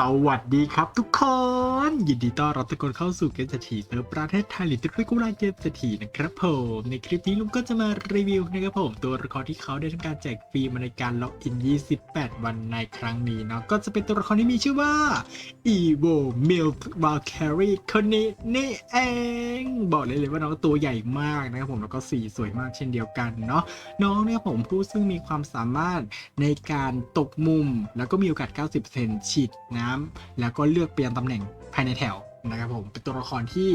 สวัสดีครับทุกคน ยินดีต้อนรับทุกคนเข้าสู่เกมเศรษฐีเซิร์ประเทศไทยหรือที่เรียกว่าเกมเศรษฐีนะครับผมในคลิปนี้ลุงก็จะมารีวิวนะครับผมตัวละครที่เขาได้ทำการแจกฟรีมาในการล็อกอิน 28 วันในครั้งนี้เนาะก็จะเป็นตัวละครที่มีชื่อว่า Evo Milk Valkyrie คนนี้นี่เองบอกเลยเลยว่าน้องตัวใหญ่มากนะครับผมแล้วก็สีสวยมากเช่นเดียวกันเนาะน้องเนี่ยผมผู้ซึ่งมีความสามารถในการตกมุม แล้วก็มีโอกาส 90%ฉีดน้ำแล้วก็เลือกเปลี่ยนตำแหน่งภายในแถวนะครับผมเป็นตัวละครที่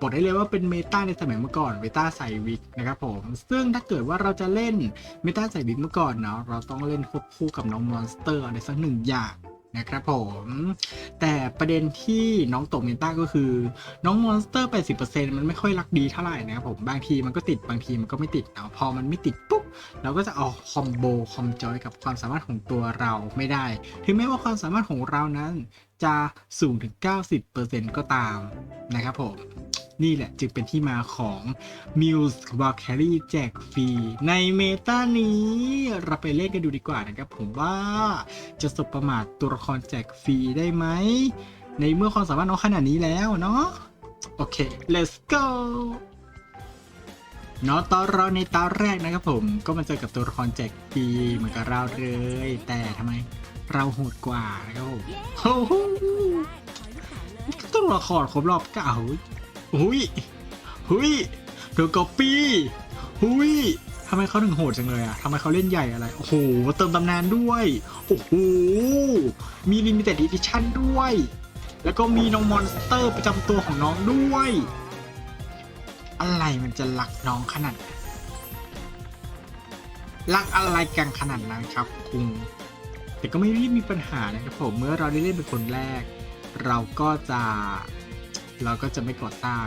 บอกได้เลยว่าเป็นเมตาในสมัยเมื่อก่อนเมตาใส่วิกนะครับผมซึ่งถ้าเกิดว่าเราจะเล่นเมตาใส่วิกเมื่อก่อนเนาะเราต้องเล่นควบคู่กับน้องมอนสเตอร์อะไรสักหนึ่งอย่างนะครับผม แต่ประเด็นที่น้องตกเมตาก็คือ น้องมอนสเตอร์ 80%มันไม่ค่อยรักดีเท่าไหร่นะครับผม บางทีมันก็ติดบางทีมันก็ไม่ติดเนาะพอมันไม่ติดปุ๊บ เราก็จะเอาคอมโบคอมจอยกับความสามารถของตัวเราไม่ได้ ถึงแม้ว่าความสามารถของเรานั้น จะสูงถึง 90%ก็ตามนะครับผมนี่แหละจึงเป็นที่มาของ Muse v a l k y r i e แจกฟรี ในเมตานี้ เราไปเล่นกันดูดีกว่านะครับผมว่าจะสบประมาทตัวละครแจกฟรีได้ไหม ในเมื่อความสามารถน้องขนาดนี้แล้วเนาะโอเค let's go เนาะตอนเราในตอนแรกนะครับผมก็มาเจอกับตัวละครแจกฟรีเหมือนกับเราเลย แต่ทำไมเราโหดกว่านะครับผมโอ้โหตัวละครครบรอบเก่าหุยหุยโดนก๊อปปี้หุยทำไมเขาถึงโหดจังเลยอะทำไมเขาเล่นใหญ่อะไร โอ้โห เติมตำนานด้วย โอ้โห มีลิมิเต็ดดิชั่นด้วย แล้วก็มีน้องมอนสเตอร์ประจำตัวของน้องด้วย อะไรมันจะรักน้องขนาดรักอะไรกันขนาดนั้นครับคุณแต่ก็ไม่รีบมีปัญหานะครับผมเมื่อเราได้เล่นเป็นคนแรก เราก็จะเราก็จะไม่ก่อสร้าง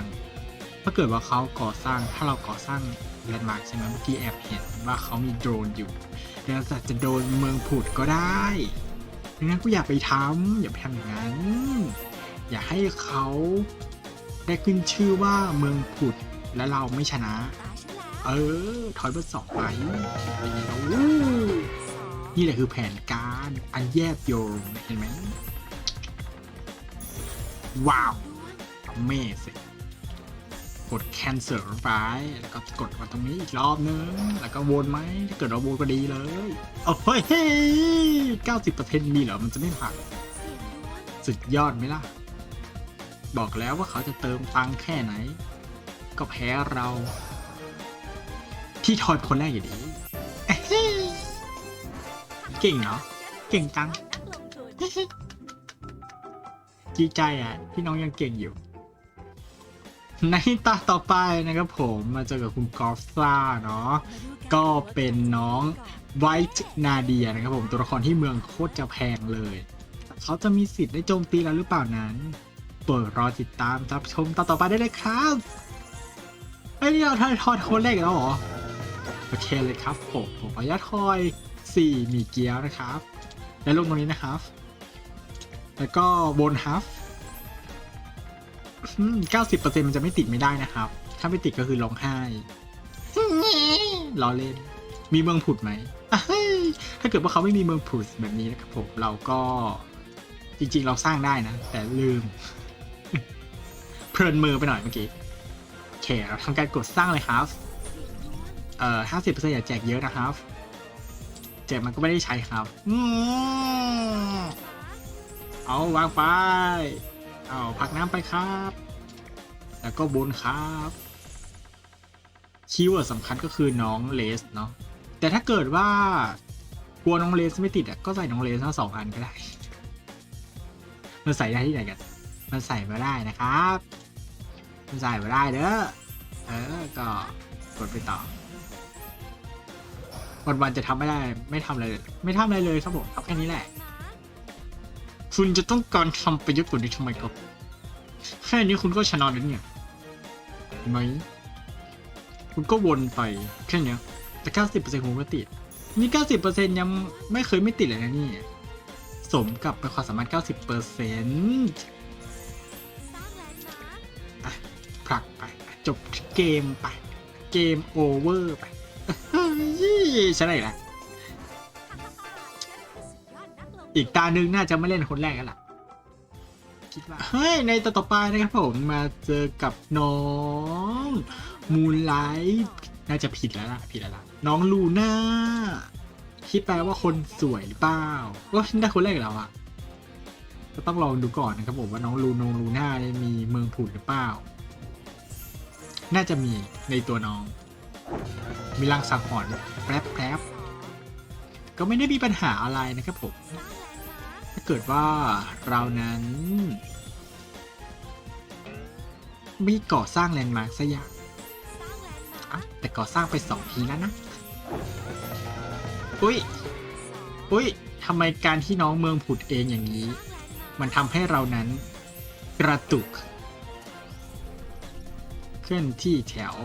ถ้าเกิดว่าเขาก่อสร้างถ้าเราก่อสร้างแลนด์มาร์คใช่ไหมเมื่อกี้แอบเห็นว่าเขามีโดรนอยู่แล้วอาจจะโดนเมืองผุดก็ได้ดังนั้นก็อย่าไปทำอย่าไปทำอย่างนั้น อย่าให้เขาได้ขึ้นชื่อว่าเมืองผุด และเราไม่ชนะ เออ ถอยเบอร์สองไปนี่แหละคือแผนการอันแยบโยงเห็นไหมว้าวเมสกด cancel ไปแล้วก็กดมาตรงนี้อีกรอบนึง แล้วก็วนไหมถ้าเกิดเราวนก็ดีเลย โอ้เฮ้ยเก้าสิบเปอร์เซ็นต์มีเหรอ มันจะไม่ผ่านสุดยอดไหมล่ะ บอกแล้วว่าเขาจะเติมตังค์แค่ไหน ก็แพ้เรา ที่ทอยคนแรกอยู่ดีเอ้ยเก่งเนาะเก่งจังดีใจอะที่น้องยังเก่งอยู่ ในตาต่อไปนะครับผมมาเจอกับคุณกอล์ฟซ่าเนาะก็เป็นน้องไวท์นาเดียนะครับผมตัวละครที่เมืองโคตรจะแพงเลย เขาจะมีสิทธิ์ได้โจมตีเราหรือเปล่านั้น เปิดรอติดตามรับชมตอนต่อไปได้เลยครับ ไอ้นี่เราทอยทอยคนแรกแล้วเหรอ โอเคเลยครับผมผมขออนุญาทอยสี่มีเกียร์นะครับ และลงตรงนี้นะครับ แล้วก็บนฮัฟเก้าสิบเปอร์เซ็นมันจะไม่ติดไม่ได้นะครับ ถ้าไม่ติดก็คือร้องไห้ล้อเล่น มีเมืองผุดไหม ถ้าเกิดว่าเขาไม่มีเมืองผุดแบบนี้นะครับผม เราก็จริงๆ เราสร้างได้นะ แต่ลืม เพลินมือไปหน่อยเมื่อกี้ เคเราทำการกดสร้างเลยครับเอ่อห้าสิบเปอร์เซ็นต์อย่าแจกเยอะนะครับ แจกมันก็ไม่ได้ใช้ครับอเอาวางไป เอาพักน้ำไปครับ แล้วก็บนครับคีย์เวิร์ดสำคัญก็คือน้องเลสเนาะแต่ถ้าเกิดว่ากลัวน้องเลสไม่ติดอะก็ใส่น้องเลสทั้งสองอันก็ได้ มันใส่ได้ที่ไหนกัน มันใส่มาได้นะครับ ใส่มาได้เด้อ เออ ก็กดไปต่อวันๆจะทำไม่ได้ ไม่ทำอะไรเลยไม่ทำอะไรเลยครับผมทำแค่นี้แหละ คุณจะต้องการทำไปเยอะกว่านี้ทำไมครับแค่นี้คุณก็ชนะแล้วเนี่ยไหม คุณก็วนไปแค่เนี้ยแต่เก้าสิบเปอร์เซ็นต์คุณก็ติด นี่เก้าสิบเปอร์เซ็นต์ยังไม่เคยไม่ติดเลยนะนี่ สมกับเป็นความสามารถเก้าสิบเปอร์เซ็นต์ จบเกมไป เกมโอเวอร์ไปเฮ้ยชนอีกแล้วอีกตาหนึ่งน่าจะไม่เล่นคนแรกกันละคิดว่าเฮ้ย ในต่อต่อไปนะครับผมมาเจอกับน้องมูนไลท์น่าจะผิดแล้วล่ะผิดแล้วล่ะน้องลูน่าที่แปลว่าคนสวยหรือเปล่าก็ฉันได้คนแรกแล้วอะก็ต้องลองดูก่อนนะครับผมว่าน้องลูนงลูน่าเนี่ยมีเมืองผุดหรือเปล่า น่าจะมีในตัวน้อง มีรังสังหรณ์แป๊บแป๊บก็ไม่ได้มีปัญหาอะไรนะครับผม ถ้าเกิดว่าเรานั้น ไม่ก่อสร้างแลนด์มาร์คสักอย่างแต่ก่อสร้างไปสองทีแล้วนะ อุ้ย อุ้ยทำไมการที่น้องเมืองผุดเองอย่างนี้ มันทำให้เรานั้นกระตุก เคลื่อนที่แถว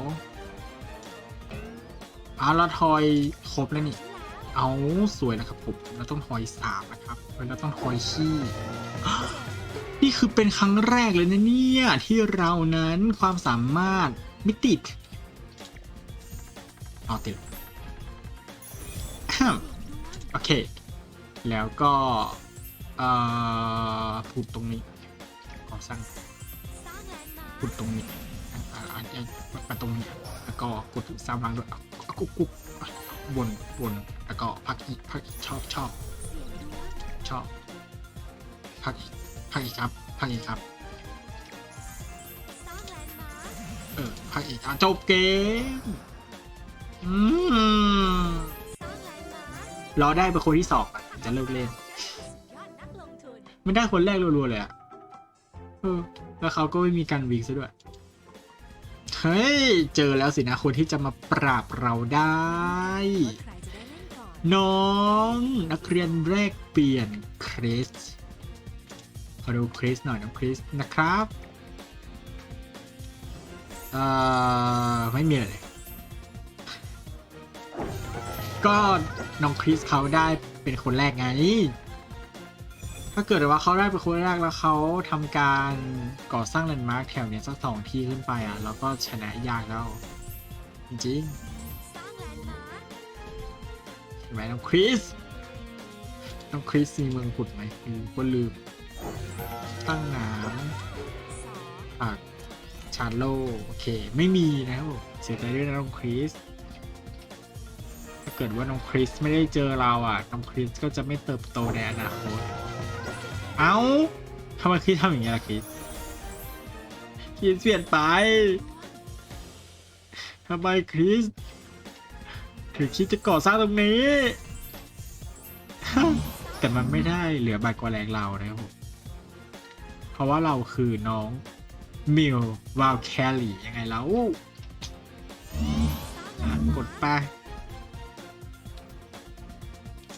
อาราทอยครบแล้วนี่ เอาสวยแล้วครับผมเราต้องทอยสามนะครับเราต้องทอยขี้นี่คือเป็นครั้งแรกเลยนะเนี่ยที่เรานั้นความสามารถไม่ติดเอาติดโอเค แล้วก็เอ่อพูดตรงนี้ขอสั่งพูดตรงนี้ อะอะอะอะมาตรงนี้แล้วก็กดซ้ำลังด้วยอะกุ๊กกุ๊กอะวนวนแล้วก็พักอีกพักอีกชอบชอบชอบพักอีกพักอีกครับพักอีกครับเออพักอีกอะจบเกมอืมรอได้เป็นคนที่สองอะจะเลิกเล่นไม่ได้คนแรกรัวๆเลยอะเออแล้วเขาก็ไม่มีการวิ่งซะด้วย เฮ้ย เจอแล้วสินะคนที่จะมาปราบเราได้ น้องนักเรียนแรกเปลี่ยนคริสขอดูคริสหน่อยน้องคริสนะครับเอ่อไม่มีอะไรเลย ก็น้องคริสเขาได้เป็นคนแรกไง ถ้าเกิดว่าเขาได้เป็นคนแรกแล้วเขาทำการก่อสร้างแลนด์มาร์คแถวเนี้ยสักสองที่ขึ้นไปอะแล้วก็ชนะยากแล้ว จริงๆเห็นไหมน้องคริสน้องคริสมีเมืองขุดไหมคือก็ลืม ตั้งน้ำปากชาร์โลโอเค ไม่มีนะครับผมเสียใจด้วยนะน้องคริสถ้าเกิดว่าน้องคริสไม่ได้เจอเราอะน้องคริสก็จะไม่เติบโตในอนาคต เอ้าทำไมคริสทำอย่างนี้ล่ะคริสคริสเปลี่ยนไปทำไมคริสถึงคิดจะก่อสร้างตรงนี้ แต่มันไม่ได้เหลือบาทกว่าแรงเรานะครับผมเพราะว่าเราคือน้องมิลวาลแคลรี่ยังไงแล้วอะกดไป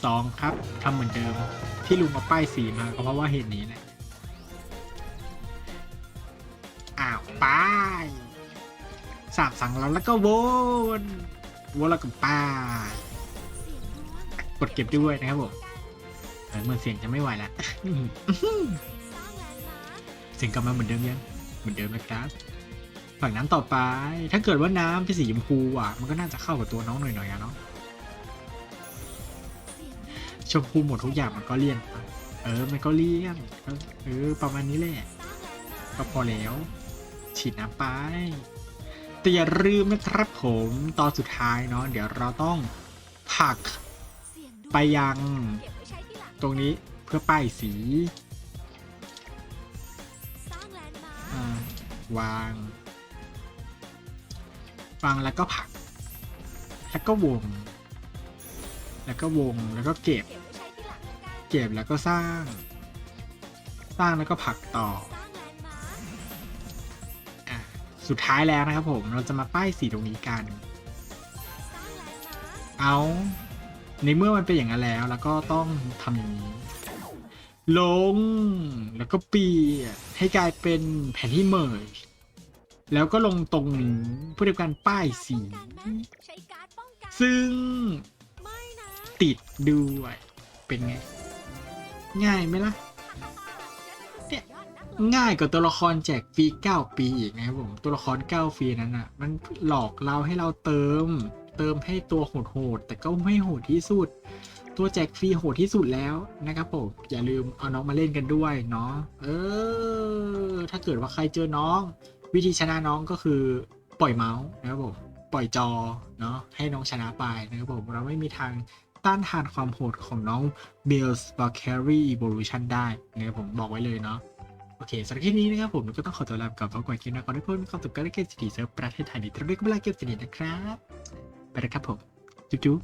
สองครับทำเหมือนเดิม ที่ลุงเอาป้ายสีมาก็เพราะว่าเหตุนี้แหละอ้าวป้ายสามสั่งแล้วแล้วก็วนวนแล้วก็ป้ายกดเก็บด้วยนะครับผมเหมือนเสียงจะไม่ไหวแล้วเสียงกลับมาเหมือนเดิมยังเหมือนเดิมนะครับฝั่งน้ำต่อไป ถ้าเกิดว่าน้ำเป็นสีชมพูอะ มันก็น่าจะเข้ากับตัวน้องหน่อยๆอะเนาะ ชมพูหมดทุกอย่างมันก็เลี่ยนเออ มันก็เลี่ยนก็เออ ประมาณนี้แหละ ก็พอแล้ว ฉีดน้ำไป แต่อย่าลืมนะครับผมตอนสุดท้ายเนาะ เดี๋ยวเราต้องผักไปยังตรงนี้เพื่อป้ายสี วางวางแล้วก็ผัก แล้วก็วง แล้วก็วงแล้วก็เก็บ เก็บแล้วก็สร้าง สร้างแล้วก็ผลักต่ออะสุดท้ายแล้วนะครับผมเราจะมาป้ายสีตรงนี้กัน เอาในเมื่อมันเป็นอย่างนั้นแล้ว แล้วก็ต้องทำอย่างนี้ ลง แล้วก็เปลี่ยนให้กลายเป็นแผนที่เมอร์แล้วก็ลงตรงนี้เพื่อทำการป้ายสี ซึ่งติดด้วยเป็นไง ง่ายไหมล่ะเนี่ยง่ายกว่าตัวละครแจกฟรี9 ปีอีกนะครับผมตัวละคร9ฟรีนั้นอะ มันหลอกเราให้เราเติม เติมให้ตัวโหดๆแต่ก็ไม่โหดที่สุด ตัวแจกฟรีโหดที่สุดแล้วนะครับผมอย่าลืมเอาน้องมาเล่นกันด้วยเนาะเออ ถ้าเกิดว่าใครเจอน้อง วิธีชนะน้องก็คือปล่อยเมาส์นะครับผมปล่อยจอเนาะให้น้องชนะไปนะครับผมเราไม่มีทาง ต้านทานความโหดของน้องเบลส์บาร์แครีอีโวลูชันได้นะครับผมบอกไว้เลยเนาะโอเคสำหรับคลิปนี้นะครับผมก็ต้องขอตัวลาไปก่อนพราะก่อนคลิปหน้าขอให้เพื่อนความสุขกันและเกมสตีเซิร์ฟประเทศไทยนี้ตรงนี้ก็เวลาเกมสตีนะครับ ไปแล้วครับผม จุ๊บ